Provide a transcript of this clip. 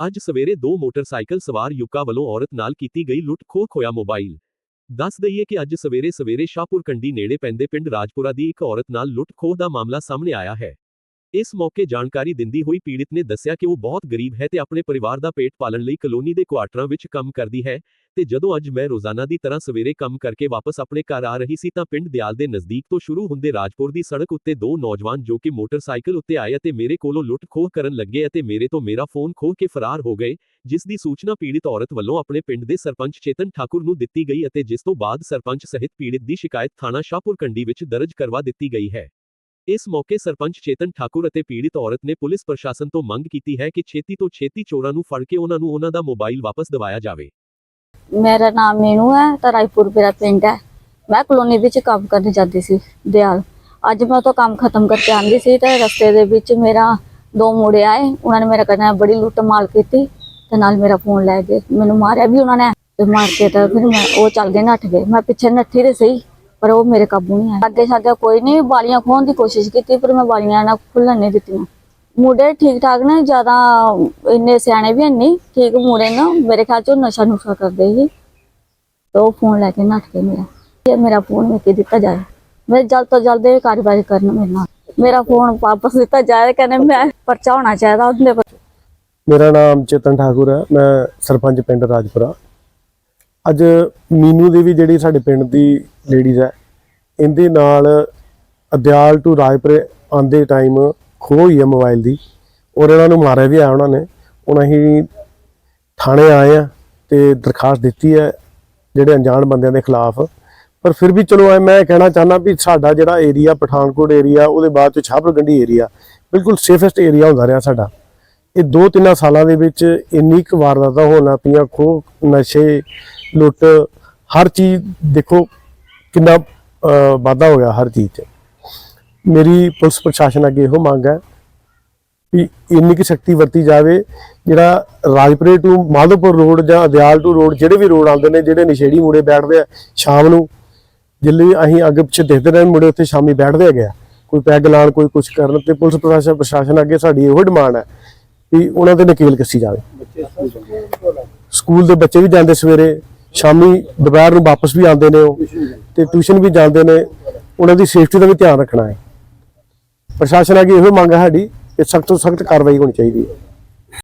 ਅੱਜ ਸਵੇਰੇ ਦੋ ਮੋਟਰਸਾਈਕਲ ਸਵਾਰ ਯੁਵਕਾਂ ਵੱਲੋਂ ਔਰਤ ਨਾਲ ਕੀਤੀ ਗਈ ਲੁੱਟ ਖੋਹ ਖੋਇਆ ਮੋਬਾਈਲ। ਦੱਸ ਦਈਏ ਕਿ ਅੱਜ ਸਵੇਰੇ ਸਵੇਰੇ ਸ਼ਾਹਪੁਰ ਕੰਡੀ ਨੇੜੇ ਪੈਂਦੇ ਪਿੰਡ ਰਾਜਪੁਰਾ ਦੀ ਇੱਕ ਔਰਤ ਨਾਲ ਲੁੱਟ ਖੋਹ ਦਾ ਮਾਮਲਾ ਸਾਹਮਣੇ ਆਇਆ ਹੈ। ਇਸ ਮੌਕੇ ਜਾਣਕਾਰੀ ਦਿੰਦੀ ਹੋਈ ਪੀੜਿਤ ਨੇ ਦੱਸਿਆ ਕਿ ਉਹ ਬਹੁਤ ਗਰੀਬ ਹੈ ਤੇ ਆਪਣੇ ਪਰਿਵਾਰ ਦਾ ਪੇਟ ਪਾਲਣ ਲਈ ਕਲੋਨੀ ਦੇ ਕੁਆਟਰਾਂ ਵਿੱਚ ਕੰਮ ਕਰਦੀ ਹੈ। ਤੇ ਜਦੋਂ ਅੱਜ ਮੈਂ ਰੋਜ਼ਾਨਾ ਦੀ ਤਰ੍ਹਾਂ ਸਵੇਰੇ ਕੰਮ ਕਰਕੇ ਵਾਪਸ ਆਪਣੇ ਘਰ ਆ ਰਹੀ ਸੀ ਤਾਂ ਪਿੰਡ ਦਿਆਲ ਦੇ ਨਜ਼ਦੀਕ ਤੋਂ ਸ਼ੁਰੂ ਹੁੰਦੇ ਰਾਜਪੁਰ ਦੀ ਸੜਕ ਉੱਤੇ ਦੋ ਨੌਜਵਾਨ ਜੋ ਕਿ ਮੋਟਰਸਾਈਕਲ ਉੱਤੇ ਆਏ ਅਤੇ ਮੇਰੇ ਕੋਲੋਂ ਲੁੱਟ ਖੋਹ ਕਰਨ ਲੱਗੇ ਅਤੇ ਮੇਰੇ ਤੋਂ ਮੇਰਾ ਫੋਨ ਖੋਹ ਕੇ ਫਰਾਰ ਹੋ ਗਏ, ਜਿਸ ਦੀ ਸੂਚਨਾ ਪੀੜਿਤ ਔਰਤ ਵੱਲੋਂ ਆਪਣੇ ਪਿੰਡ ਦੇ ਸਰਪੰਚ ਚੇਤਨ ਠਾਕੁਰ ਨੂੰ ਦਿੱਤੀ ਗਈ ਅਤੇ ਜਿਸ ਤੋਂ ਬਾਅਦ ਸਰਪੰਚ ਸਹਿਤ ਪੀੜਿਤ ਦੀ ਸ਼ਿਕਾਇਤ ਥਾਣਾ ਸ਼ਾਹਪੁਰ ਕੰਡੀ ਵਿੱਚ ਦਰਜ ਕਰਵਾ ਦਿੱਤੀ ਗਈ ਹੈ। ਇਸ ਮੌਕੇ ਸਰਪੰਚ ਚੇਤਨ ਠਾਕੁਰ ਅਤੇ ਪੀੜਿਤ ਔਰਤ ਨੇ ਪੁਲਿਸ ਪ੍ਰਸ਼ਾਸਨ ਤੋਂ ਮੰਗ ਕੀਤੀ ਹੈ ਕਿ ਛੇਤੀ ਤੋਂ ਛੇਤੀ ਚੋਰਾਂ ਨੂੰ ਫੜ ਕੇ ਉਹਨਾਂ ਨੂੰ ਉਹਨਾਂ ਦਾ ਮੋਬਾਈਲ ਵਾਪਸ ਦਿਵਾਇਆ ਜਾਵੇ। ਮੇਰਾ ਨਾਮ ਮੀਨੂ ਹੈ, ਤਾਂ ਰਾਏਪੁਰ ਮੇਰਾ ਪਿੰਡ ਹੈ। ਮੈਂ ਕਲੋਨੀ ਵਿੱਚ ਕੰਮ ਕਰਨ ਜਾਂਦੀ ਸੀ, ਦਿਆਲ। ਅੱਜ ਮੈਂ ਤੋਂ ਕੰਮ ਖਤਮ ਕਰਕੇ ਆਂਦੀ ਸੀ, ਤੇ ਰਸਤੇ ਦੇ ਵਿੱਚ ਮੇਰਾ ਦੋ ਮੁੰਡੇ ਆਏ। ਉਹਨਾਂ ਨੇ ਮੇਰਾ ਕਰਨਾ ਬੜੀ ਲੁੱਟ ਮਾਲ ਕੀਤੀ, ਤੇ ਨਾਲ ਮੇਰਾ ਫੋਨ ਲੈ ਗਏ। ਮੈਨੂੰ ਮਾਰਿਆ ਵੀ ਉਹਨਾਂ ਨੇ, ਤੇ ਮਾਰ ਕੇ ਤਾਂ ਫਿਰ ਮੈਂ ਉਹ ਚੱਲ ਗਏ, ਨੱਠ ਗਏ। ਮੈਂ ਪਿੱਛੇ ਨੱਠੀ ਤੇ ਸਹੀ, ਪਰ ਉਹ ਮੇਰੇ ਕਾਬੂ ਨਹੀਂ ਆਇਆ ਅੱਗੇ ਸਾਗੇ ਕੋਈ ਨਹੀਂ, ਵਾਲੀਆਂ ਖੋਹਣ ਦੀ ਕੋਸ਼ਿਸ਼ ਕੀਤੀ, ਪਰ ਮੈਂ ਬਾਲੀਆਂ ਨਾ ਖੁੱਲਣ ਨਹੀਂ ਦਿੱਤੀਆਂ। ਮੁੰਡੇ ਠੀਕ ਠਾਕ ਨੇ, ਜ਼ਿਆਦਾ ਇੰਨੇ ਸਿਆਣੇ ਵੀ ਨਹੀਂ ਠੀਕ ਮੁੰਡੇ ਨਾ, ਮੇਰੇ ਖਿਆਲ ਚ ਨਸ਼ਾ ਨੁਸ਼ਾ ਕਰਦੇ ਸੀ। ਤੇ ਉਹ ਫੋਨ ਲੈ ਕੇ ਨੱਠ ਗਏ ਮੇਰਾ ਤੇ ਮੇਰਾ ਫੋਨ ਮੇਰੇ ਕੇ ਦਿੱਤਾ ਜਾਏ। ਮੈਂ ਜਲਦ ਤੋਂ ਜਲਦ ਇਹ ਕਾਰਵਾਈ ਕਰਨ ਮੇਰੇ ਨਾਲ। ਮੇਰਾ ਫੋਨ ਵਾਪਸ ਦਿੱਤਾ ਜਾਏ, ਕਹਿੰਦੇ ਮੈਂ ਪਰਚਾ ਹੋਣਾ ਚਾਹੀਦਾ ਉਹਦੇ ਪਰ ਮੇਰਾ ਨਾਮ ਚੇਤਨ ਠਾਕੁਰ ਹੈ, ਮੈਂ ਸਰਪੰਚ ਪਿੰਡ ਰਾਜਪੁਰਾ। ਅੱਜ ਮੀਨੂ ਦੇਵੀ ਜਿਹੜੀ ਸਾਡੇ ਪਿੰਡ ਦੀ ਲੇਡੀਜ਼ ਹੈ, ਇਹਦੇ ਨਾਲ ਅਦਿਆਲ ਟੂ ਰਾਜਪੁਰੇ ਆਂਦੇ ਟਾਈਮ ਖੋਹ ਹੋਈ ਹੈ ਮੋਬਾਈਲ ਦੀ। ਔਰ ਇਹਨਾਂ ਨੂੰ ਮਾਰਿਆ ਵੀ ਆ ਉਹਨਾਂ ਨੇ। ਹੁਣ ਅਸੀਂ ਥਾਣੇ ਆਏ ਆ ਤੇ ਦਰਖਾਸਤ ਦਿੱਤੀ ਹੈ ਜਿਹੜੇ ਅਣਜਾਣ ਬੰਦਿਆਂ ਦੇ ਖਿਲਾਫ। ਪਰ ਫਿਰ ਵੀ ਚਲੋ ਐ ਮੈਂ ਕਹਿਣਾ ਚਾਹੁੰਦਾ ਵੀ ਸਾਡਾ ਜਿਹੜਾ ਏਰੀਆ ਪਠਾਨਕੋਟ ਏਰੀਆ ਉਹਦੇ ਬਾਅਦ ਚ ਛਾਪਰਗੰਡੀ ਏਰੀਆ ਬਿਲਕੁਲ ਸੇਫੈਸਟ ਏਰੀਆ ਹੁੰਦਾ ਰਿਹਾ ਸਾਡਾ। ਇਹ ਦੋ ਤਿੰਨਾਂ ਸਾਲਾਂ ਦੇ ਵਿੱਚ ਇੰਨੀ ਕੁ ਵਾਰਦਾਤਾਂ ਹੋਣ ਲੱਗ ਪਈਆਂ, ਖੋਹ, ਨਸ਼ੇ, ਲੁੱਟ, ਹਰ ਚੀਜ਼ ਦੇਖੋ ਕਿੰਨਾ ਵਾਧਾ ਹੋ ਗਿਆ ਹਰ ਚੀਜ਼ 'ਚ। ਮੇਰੀ ਪੁਲਿਸ ਪ੍ਰਸ਼ਾਸਨ ਅੱਗੇ ਇਹੋ ਮੰਗ ਹੈ ਵੀ ਇੰਨੀ ਕੁ ਸ਼ਕਤੀ ਵਰਤੀ ਜਾਵੇ, ਜਿਹੜਾ ਰਾਜਪੁਰੇ ਟੂ ਮਾਧੋਪੁਰ ਰੋਡ ਜਾਂ ਅਦਿਆਲ ਟੂ ਰੋਡ ਜਿਹੜੇ ਵੀ ਰੋਡ ਆਉਂਦੇ ਨੇ, ਜਿਹੜੇ ਨਸ਼ੇੜੀ ਮੁੰਡੇ ਬੈਠਦੇ ਆ ਸ਼ਾਮ ਨੂੰ, ਜਿੱਲੇ ਅਸੀਂ ਅੱਗੇ ਪਿੱਛੇ ਦੇਖਦੇ ਰਹੇ ਮੁੰਡੇ ਉੱਥੇ ਸ਼ਾਮੀ ਬੈਠਦੇ ਹੈਗੇ ਆ। ਕੋਈ ਪੈਗ ਲਾਣ ਕੋਈ ਕੁਝ ਕਰਨ ਤੇ ਪੁਲਿਸ ਪ੍ਰਸ਼ਾਸਨ ਪ੍ਰਸ਼ਾਸਨ ਅੱਗੇ ਸਾਡੀ ਇਹੋ ਡਿਮਾਂਡ ਹੈ ਵੀ ਉਹਨਾਂ ਤੇ ਨਕੇਲ ਕੱਸੀ ਜਾਵੇ। ਸਕੂਲ ਦੇ ਬੱਚੇ ਵੀ ਜਾਂਦੇ ਸਵੇਰੇ, ਸ਼ਾਮੀ ਦੁਪਹਿਰ ਨੂੰ ਵਾਪਸ ਵੀ ਆਉਂਦੇ ਨੇ ਉਹ ਤੇ ਟਿਊਸ਼ਨ ਵੀ ਜਾਂਦੇ ਨੇ, ਉਹਨਾਂ ਦੀ ਸੇਫਟੀ ਦਾ ਵੀ ਧਿਆਨ ਰੱਖਣਾ ਹੈ। ਪ੍ਰਸ਼ਾਸਨ ਅੱਗੇ ਇਹੋ ਮੰਗ ਹੈ ਸਾਡੀ ਕਿ ਸਖਤ ਤੋਂ ਸਖਤ ਕਾਰਵਾਈ ਹੋਣੀ ਚਾਹੀਦੀ ਹੈ।